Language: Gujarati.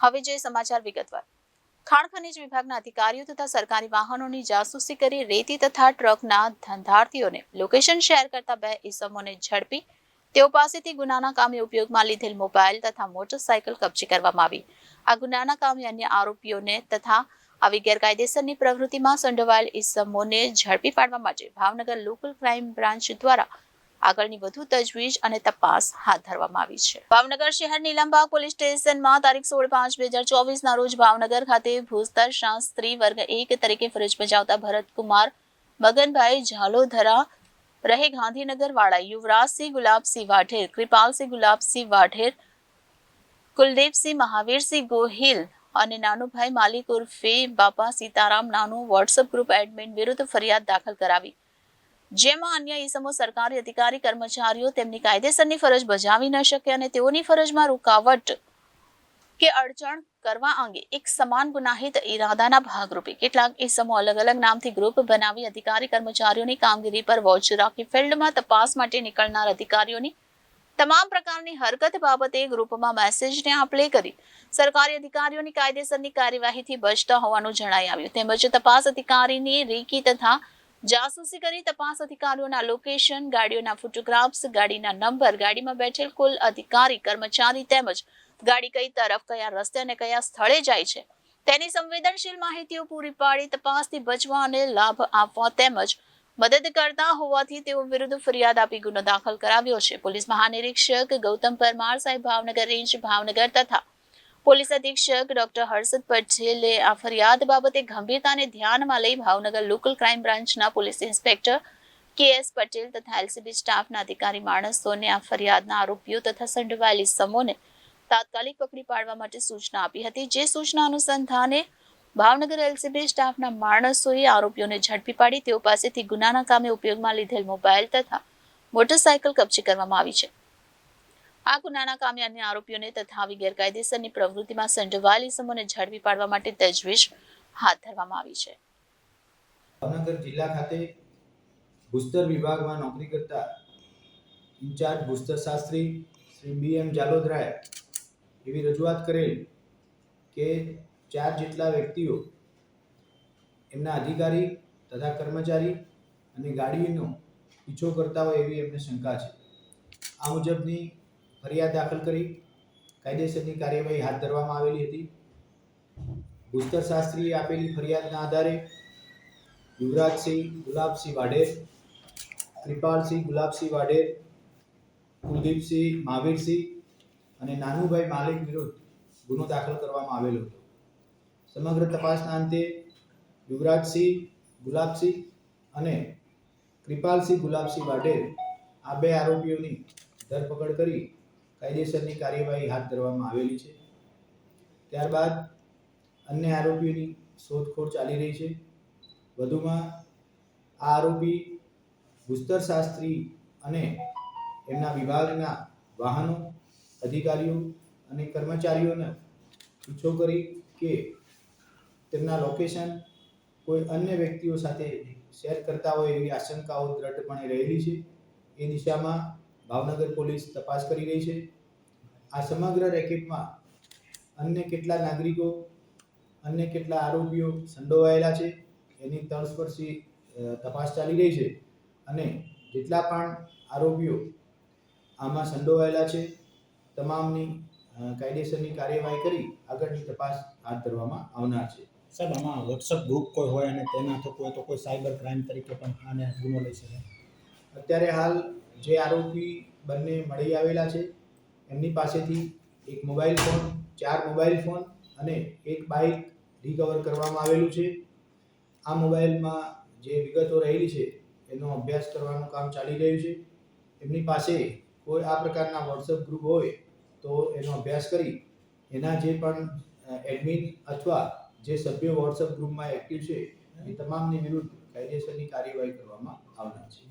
હવે જે સમાચાર વિગતવાર. ખાણ ખનીજ વિભાગના અધિકારીઓ તથા સરકારી વાહનોની જાસૂસી કરી રેતી તથા ટ્રકના ધંધાર્થીઓને લોકેશન શેર કરતા બે ઇસમોને ઝડપી. તેઓ પાસેથી ગુનાના કામે ઉપયોગમાં લીધેલ મોબાઈલ તથા મોટરસાયકલ કબજે કરવામાં આવી. આ ગુનાના કામે અન્ય આરોપીઓને તથા આવી ગેરકાયદેસરની પ્રવૃત્તિમાં સંડોવાયેલ ઇસમોને ઝડપી પાડવા માટે ભાવનગર લોકલ ક્રાઇમ બ્રાન્ચ દ્વારા આગળની વધુ તજવીજ અને તપાસ હાથ ધરવામાં આવી છે. ભાવનગર શહેર નીલમબાગ પોલીસ સ્ટેશનમાં તારીખ સોળ પાંચ બે હજાર ચોવીસના રોજ ભાવનગર ખાતે ભૂસ્તર શાસ્ત્રી વર્ગ એક તરીકે ફરજ બજાવતા ભરતકુમાર, મગનભાઈ ઝાલોધરા રહે ગાંધીનગર વાળા યુવરાજસિંહ ગુલાબસિંહ વાઢેર, કૃપાલસિંહ ગુલાબસિંહ વાઢેર, કુલદીપસિંહ મહાવીરસિંહ ગોહિલ અને નાનુભાઈ માલિક ઉર્ફે બાપા સીતારામ નાનું વોટ્સઅપ ગ્રુપ એડમિન વિરુદ્ધ ફરિયાદ દાખલ કરાવી. જેમાં અન્ય ઇસમો સરકારી અધિકારી, કર્મચારીઓ તેમની કાયદેસરની ફરજ બજાવી ન શકે અને તેઓની ફરજમાં રૂકાવટ કે અડચણ કરવા અંગે એક સમાન ગુનાહિત ઈરાદાના ભાગરૂપે કેટલાક ઇસમો અલગ અલગ નામથી ગ્રુપ બનાવી અધિકારી, કર્મચારીઓની કામગીરી પર વોચ રાખી ફિલ્ડમાં તપાસ માટે નીકળનાર અધિકારીઓની તમામ પ્રકારની હરકત બાબતે ગ્રુપમાં મેસેજને આપલે કરી સરકારી અધિકારીઓની કાયદેસરની કાર્યવાહીથી બચતા હોવાનું જણાઈ આવ્યું. તેમજ તપાસ અધિકારીની રેકી તથા જાસૂસી કરી તપાસ અધિકારીઓના લોકેશન ગાડીઓના ફોટોગ્રાફ્સ ગાડીના નંબર ગાડીમાં બેઠેલ કુલ અધિકારી, કર્મચારી તેમજ ગાડી કઈ તરફ, કયા રસ્તે અને કયા સ્થળે જાય છે. તેની સંવેદનશીલ માહિતીઓ પૂરી પાડી તપાસથી બચવા અને લાભ આપવા તેમજ મદદ કરતા હોવાથી તેઓ વિરુદ્ધ ફરિયાદ આપી ગુનો દાખલ કરાવ્યો છે. પોલીસ મહાનિરીક્ષક ગૌતમ પરમાર સાહેબ ભાવનગર રેન્જ ભાવનગર તથા પોલીસ અધિક્ષક ડોક્ટર હર્ષદ પટેલે આ ફરિયાદ બાબતે ગંભીરતાને ધ્યાનમાં લઈ ભાવનગર લોકલ ક્રાઇમ બ્રાન્ચના police inspector K S Patel તથા એલસીબી સ્ટાફના અધિકારી માણસોને આ ફરિયાદના આરોપીઓ તથા સંડવાયેલી સમૂહને તાત્કાલિક પકડી પાડવા માટે સૂચના આપી હતી. જે સૂચના અનુસંધાને ભાવનગર એલસીબી સ્ટાફના માણસોએ આરોપીઓને ઝડપી પાડી. તેઓ પાસેથી ગુનાના કામે ઉપયોગમાં લીધેલ મોબાઈલ તથા મોટરસાયકલ કબજે કરવામાં આવી છે. આ ગુનાના કામે અન્ય આરોપીઓને તથા આવી ગેરકાયદેસરની પ્રવૃત્તિમાં સંડોવાયેલી સમૂહને ઝડપી પાડવા માટે તજવીજ હાથ ધરવામાં આવી છે. ભાવનગર જિલ્લા ખાતે ભૂસ્તર વિભાગમાં નોકરી કરતા ઇન્ચાર્જ ભૂસ્તર શાસ્ત્રી શ્રી બી એમ જાલોદરાએ એવી રજૂઆત કરેલ કે ચાર જેટલા વ્યક્તિઓ એમના અધિકારી તથા કર્મચારી અને ગાડીનો પીછો કરતા હોય એવી એમને શંકા છે. આ મુજબની ફરિયાદ દાખલ કરી. કાયદેસરની કાર્યવાહી હાથ ધરવામાં આવેલી હતી. ભૂસ્તર શાસ્ત્રીએ આપેલી ફરિયાદના આધારે યુવરાજસિંહ ગુલાબસિંહ વાઢેર, કૃપાલસિંહ ગુલાબસિંહ વાઢેર, કુલદીપસિંહ મહાવીરસિંહ અને નાનુભાઈ માલિક વિરુદ્ધ ગુનો દાખલ કરવામાં આવેલો હતો. સમગ્ર તપાસના અંતે યુવરાજસિંહ ગુલાબસિંહ અને કૃપાલસિંહ ગુલાબસિંહ વાઢેર આ બે આરોપીઓની ધરપકડ કરી કાયદેસરની કાર્યવાહી હાથ ધરવામાં આવેલી છે. ત્યારબાદ અન્ય આરોપીઓની શોધખોળ ચાલી રહી છે. વધુમાં આ આરોપી ભૂસ્તર શાસ્ત્રી અને એમના વિભાગના વાહનો, અધિકારીઓ અને કર્મચારીઓને પીછો કરી કે તેમના લોકેશન કોઈ અન્ય વ્યક્તિઓ સાથે શેર કરતા હોય એવી આશંકાઓ દ્રઢપણે રહેલી છે. એ દિશામાં ભાવનગર પોલીસ તપાસ કરી રહી છે. આ સમગ્ર રેકેટમાં અન્ય કેટલા નાગરિકો અન્ય કેટલા આરોપીઓ સંડોવાયેલા છે એની તળસ્પર્શી તપાસ ચાલી રહી છે. અને જેટલા પણ આરોપીઓ આમાં સંડોવાયેલા છે તમામની કાયદેસરની કાર્યવાહી કરી આગળની તપાસ હાથ ધરવામાં આવનાર છે. સાહેબ આમાં વોટ્સઅપ ગ્રુપ કોઈ હોય અને તેના થતું હોય તો કોઈ સાયબર ક્રાઇમ તરીકે પણ આને ગુનો લઈ શકે? અત્યારે હાલ જે આરોપી બંને મળી આવેલા છે. એમની પાસેથી એક મોબાઈલ ફોન, ચાર મોબાઈલ ફોન અને એક બાઇક રિકવર કરવામાં આવેલું છે. આ મોબાઈલમાં જે વિગતો રહેલી છે, એનો અભ્યાસ કરવાનું કામ ચાલી રહ્યું છે. એમની પાસે કોઈ આ પ્રકારના વોટ્સઅપ ગ્રુપ હોય તો એનો અભ્યાસ કરી એના જે પણ એડમિન અથવા જે સભ્યો વોટ્સઅપ ગ્રુપમાં એક્ટિવ છે, એ તમામની વિરુદ્ધ કાયદેસરની કાર્યવાહી કરવામાં આવનાર છે.